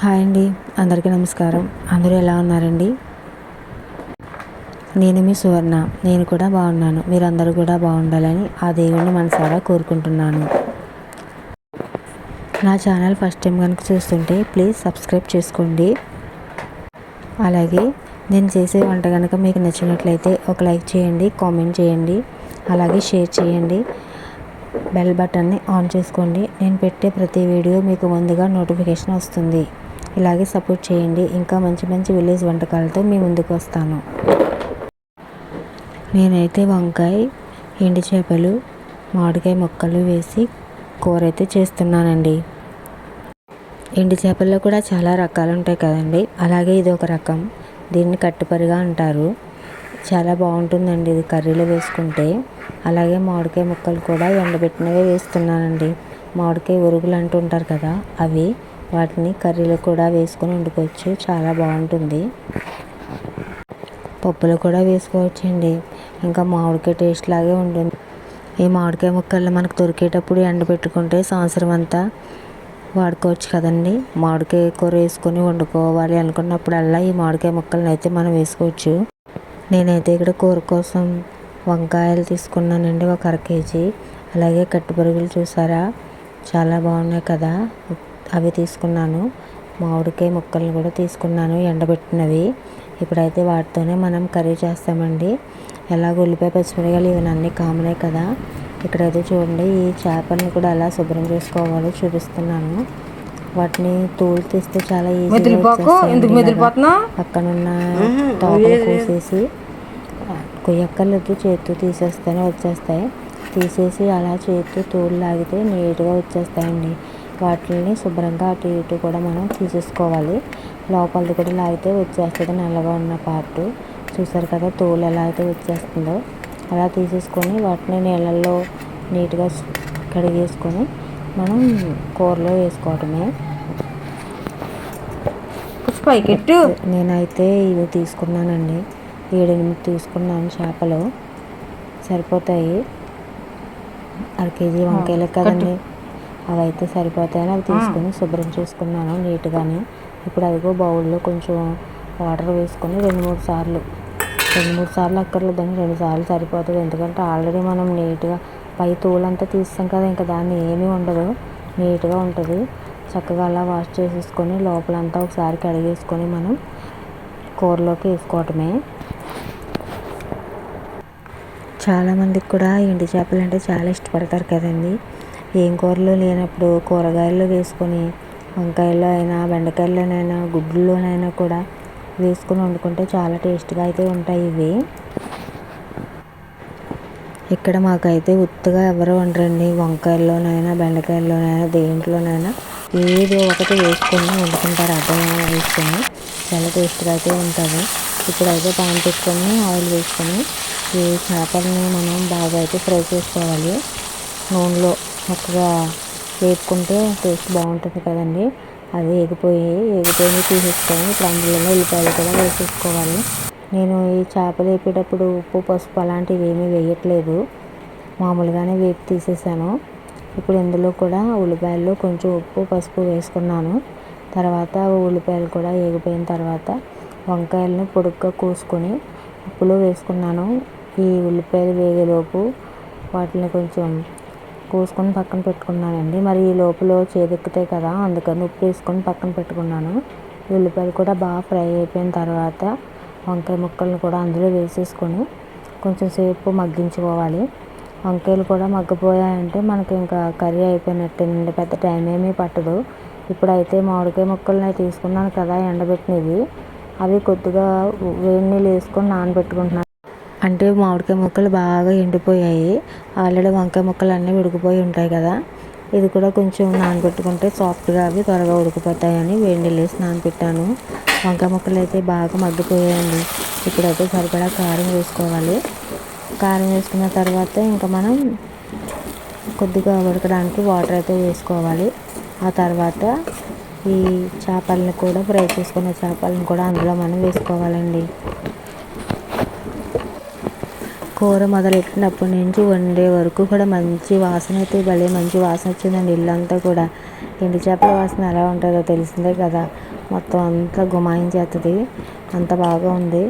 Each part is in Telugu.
హాయ్ అండి అందరికీ నమస్కారం. అందరూ ఎలా ఉన్నారండి? నేను మీ సువర్ణ నేను కూడా బాగున్నాను. మీరందరూ కూడా బాగుండాలని ఆ దేవుణ్ణి మనసారా కోరుకుంటున్నాను. నా ఛానల్ ఫస్ట్ టైం కనుక చూస్తుంటే ప్లీజ్ సబ్స్క్రైబ్ చేసుకోండి. అలాగే నేను చేసే వంట కనుక మీకు నచ్చినట్లయితే ఒక లైక్ చేయండి కామెంట్ చేయండి అలాగే షేర్ చేయండి. బెల్ బటన్ని ఆన్ చేసుకోండి. నేను పెట్టే ప్రతి వీడియో మీకు ముందుగా నోటిఫికేషన్ వస్తుంది. ఇలాగే సపోర్ట్ చేయండి. ఇంకా మంచి మంచి విలేజ్ వంటకాలతో మీ ముందుకు వస్తాను. నేనైతే వంకాయ ఎండు చేపలు మామిడికాయ ముక్కలు వేసి కూర అయితే చేస్తున్నానండి. ఎండు చేపల్లో కూడా చాలా రకాలు ఉంటాయి కదండి. అలాగే ఇది ఒక రకం. దీన్ని కట్టుపరిగా అంటారు. చాలా బాగుంటుందండి ఇది కర్రీలో వేసుకుంటే. అలాగే మామిడికాయ ముక్కలు కూడా ఎండబెట్టినవే వేస్తున్నానండి. మామిడికాయ ఉరుగులు అంటుంటారు కదా అవి వాటిని కర్రీలో కూడా వేసుకొని వండుకోవచ్చు. చాలా బాగుంటుంది. పప్పులో కూడా వేసుకోవచ్చండి. ఇంకా మామిడికాయ టేస్ట్ లాగే ఉంటుంది. ఈ మామిడికాయ ముక్కలు మనకు దొరికేటప్పుడు ఎండబెట్టుకుంటే సంవత్సరం అంతా వాడుకోవచ్చు కదండి. మామిడికాయ కూర వేసుకొని వండుకోవాలి అనుకున్నప్పుడల్లా ఈ మామిడికాయ ముక్కలను అయితే మనం వేసుకోవచ్చు. నేనైతే ఇక్కడ కూర కోసం వంకాయలు తీసుకున్నానండి ఒక అర కేజీ. అలాగే కట్టుపరుగులు చూసారా? చాలా బాగున్నాయి కదా. అవి తీసుకున్నాను. మామిడికాయ ముక్కలను కూడా తీసుకున్నాను ఎండబెట్టినవి. ఇప్పుడైతే వాటితోనే మనం కర్రీ చేస్తామండి. ఎలాగ ఉల్లిపాయ పచ్చిమిరకాయలు ఇవన్నీ అన్నీ కామనే కదా. ఇక్కడైతే చూడండి ఈ చేపని కూడా ఎలా శుభ్రం చేసుకోవాలో చూపిస్తున్నాను. వాటిని తోలు తీస్తే చాలా ఈజీగా పక్కనున్న తోకలు కోసేసి కొయ్యక్కర్లేదు చేతితో తీసేస్తేనే వచ్చేస్తాయి. తీసేసి అలా చేతితో తోలు లాగితే నీట్గా వచ్చేస్తాయండి. వాటిని శుభ్రంగా అటు ఇటు కూడా మనం తీసేసుకోవాలి. లోపలిది కూడా లాగితే వచ్చేస్తుంది నల్లగా ఉన్న పార్ట్. చూసారు కదా తోలు ఎలా అయితే వచ్చేస్తుందో. అలా తీసేసుకొని వాటిని నీళ్ళల్లో నీట్గా కడిగేసుకొని మనం కూరలో వేసుకోవటమే. పైకెట్టు నేనైతే ఇవి తీసుకున్నానండి. ఏడెనిమిది తీసుకున్నాను చేపలు. సరిపోతాయి. అర కేజీ వంకాయలు కదండి. అవి అయితే సరిపోతాయని అవి తీసుకొని శుభ్రం చేసుకున్నాను నీట్గానే. ఇప్పుడు అదిగో బౌల్లో కొంచెం వాటర్ వేసుకొని రెండు మూడు సార్లు రెండు మూడు సార్లు అక్కర్లేదని రెండు సార్లు సరిపోతుంది. ఎందుకంటే ఆల్రెడీ మనం నీట్గా పై తోలంతా తీస్తాం కదా ఇంకా దాన్ని ఏమీ ఉండదు. నీట్గా ఉంటుంది. చక్కగా అలా వాష్ చేసేసుకొని లోపలంతా ఒకసారి కడిగేసుకొని మనం కూరలోకి వేసుకోవటమే. చాలామందికి కూడా ఎండు చేపలు అంటే చాలా ఇష్టపడతారు కదండి. ఏం కూరలు లేనప్పుడు కూరగాయల్లో వేసుకొని వంకాయల్లో అయినా బెండకాయల్లోనైనా గుడ్లలోనైనా కూడా వేసుకొని వండుకుంటే చాలా టేస్ట్గా అయితే ఉంటాయి ఇవి. ఇక్కడ మాకైతే ఉత్తగా ఎవరు వండరండి. వంకాయల్లోనైనా బెండకాయల్లోనైనా దేంట్లోనైనా ఏదో ఒకటి వేసుకొని వండుకుంటారు అర్థం వేసుకొని చాలా టేస్ట్గా అయితే ఉంటుంది ఇప్పుడైతే పాన్ పెట్టుకొని ఆయిల్ వేసుకొని ఈ చేపలని మనం బాగా అయితే ఫ్రై చేసుకోవాలి. నూనెలో చక్కగా వేపుకుంటే టేస్ట్ బాగుంటుంది కదండి. అది ఎగిపోయి ఎగిపోయి తీసేసుకొని ఇప్పుడు అందులోనే ఉల్లిపాయలు కూడా వేసేసుకోవాలి. నేను ఈ చేపలు వేపేటప్పుడు ఉప్పు పసుపు అలాంటివి ఏమీ వేయట్లేదు. మామూలుగానే వేపి తీసేసాను. ఇప్పుడు ఇందులో కూడా ఉల్లిపాయలు కొంచెం ఉప్పు పసుపు వేసుకున్నాను. తర్వాత ఉల్లిపాయలు కూడా వేగిపోయిన తర్వాత వంకాయలను పొడుగ్గా కోసుకొని ఉప్పులో వేసుకున్నాను. ఈ ఉల్లిపాయలు వేగేలోపు వాటిని కొంచెం కోసుకొని పక్కన పెట్టుకున్నానండి. మరి ఈ లోపల చేదెక్కుతాయి కదా అందుకని ఉప్పు వేసుకొని పక్కన పెట్టుకున్నాను. ఉల్లిపాయలు కూడా బాగా ఫ్రై అయిపోయిన తర్వాత వంకాయ ముక్కలను కూడా అందులో వేసేసుకొని కొంచెం సేపు మగ్గించుకోవాలి. వంకాయలు కూడా మగ్గిపోయాయంటే మనకి ఇంకా కర్రీ అయిపోయినట్టేనండి పెద్ద టైం ఏమీ పట్టదు. ఇప్పుడైతే మామిడికాయ ముక్కలని తీసుకున్నాను కదా ఎండబెట్టినవి. అవి కొద్దిగా వేడి నీళ్ళు వేసుకొని నానబెట్టుకుంటున్నాను. అంటే మామిడికాయ ముక్కలు బాగా ఎండిపోయాయి. ఆల్రెడీ వంకాయ ముక్కలు అన్నీ ఉడికిపోయి ఉంటాయి కదా. ఇది కూడా కొంచెం నానబెట్టుకుంటే సాఫ్ట్గా అవి త్వరగా ఉడికిపోతాయని వేడి నీళ్ళు నానబెట్టాను. వంకాయ ముక్కలు అయితే బాగా మగ్గిపోయాయండి. ఇప్పుడైతే సరిపడా కారం వేసుకోవాలి. కారం వేసుకున్న తర్వాత ఇంకా మనం కొద్దిగా ఉడకడానికి వాటర్ అయితే వేసుకోవాలి. ఆ తర్వాత ఈ చేపలను కూడా ఫ్రై చేసుకున్న చేపలను కూడా అందులో మనం వేసుకోవాలండి. కూర మొదలెట్టినప్పటి నుంచి వండే వరకు కూడా మంచి వాసన అయితే భలే మంచి వాసన వచ్చిందండి ఇల్లంతా కూడా. ఎండు చేపల వాసన ఎలా ఉంటుందో తెలిసిందే కదా. మొత్తం అంతా గుమాయించేస్తుంది అంత బాగా ఉంది.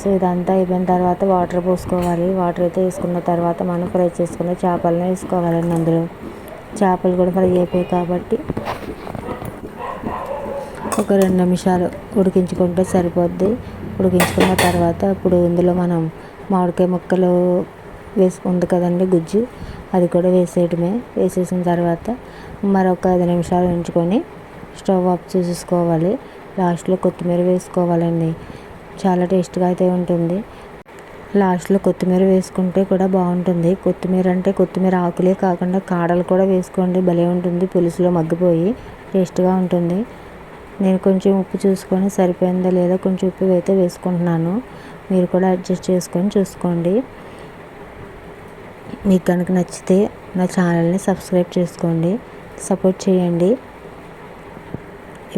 సో ఇదంతా అయిపోయిన తర్వాత వాటర్ పోసుకోవాలి. వాటర్ అయితే వేసుకున్న తర్వాత మనం ఫ్రై చేసుకున్న చేపలను వేసుకోవాలండి అందులో. చేపలు కూడా ఫ్రై అయిపోయాయి కాబట్టి ఒక రెండు నిమిషాలు ఉడికించుకుంటే సరిపోద్ది. ఉడికించుకున్న తర్వాత ఇప్పుడు ఇందులో మనం మామిడికాయ ముక్కలు వేసుకుంది కదండి గుజ్జు. అది కూడా వేసేయడమే. వేసేసిన తర్వాత మరొక ఐదు నిమిషాలు ఉంచుకొని స్టవ్ ఆఫ్ చేసేసుకోవాలి. లాస్ట్లో కొత్తిమీర వేసుకోవాలండి. చాలా టేస్ట్గా అయితే ఉంటుంది. లాస్ట్లో కొత్తిమీర వేసుకుంటే కూడా బాగుంటుంది. కొత్తిమీర అంటే కొత్తిమీర ఆకులే కాకుండా కాడలు కూడా వేసుకోండి. భలే ఉంటుంది. పులుసులో మగ్గిపోయి టేస్ట్గా ఉంటుంది. నేను కొంచెం ఉప్పు చూసుకొని సరిపోయిందా లేదా కొంచెం ఉప్పు అయితే వేసుకుంటున్నాను. మీరు కూడా అడ్జస్ట్ చేసుకొని చూసుకోండి. మీకు కనుక నచ్చితే నా ఛానల్ని సబ్స్క్రైబ్ చేసుకోండి. సపోర్ట్ చేయండి.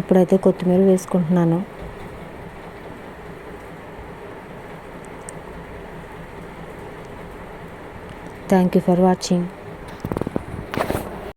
ఇప్పుడైతే కొత్తిమీర వేసుకుంటున్నాను. Thank you for watching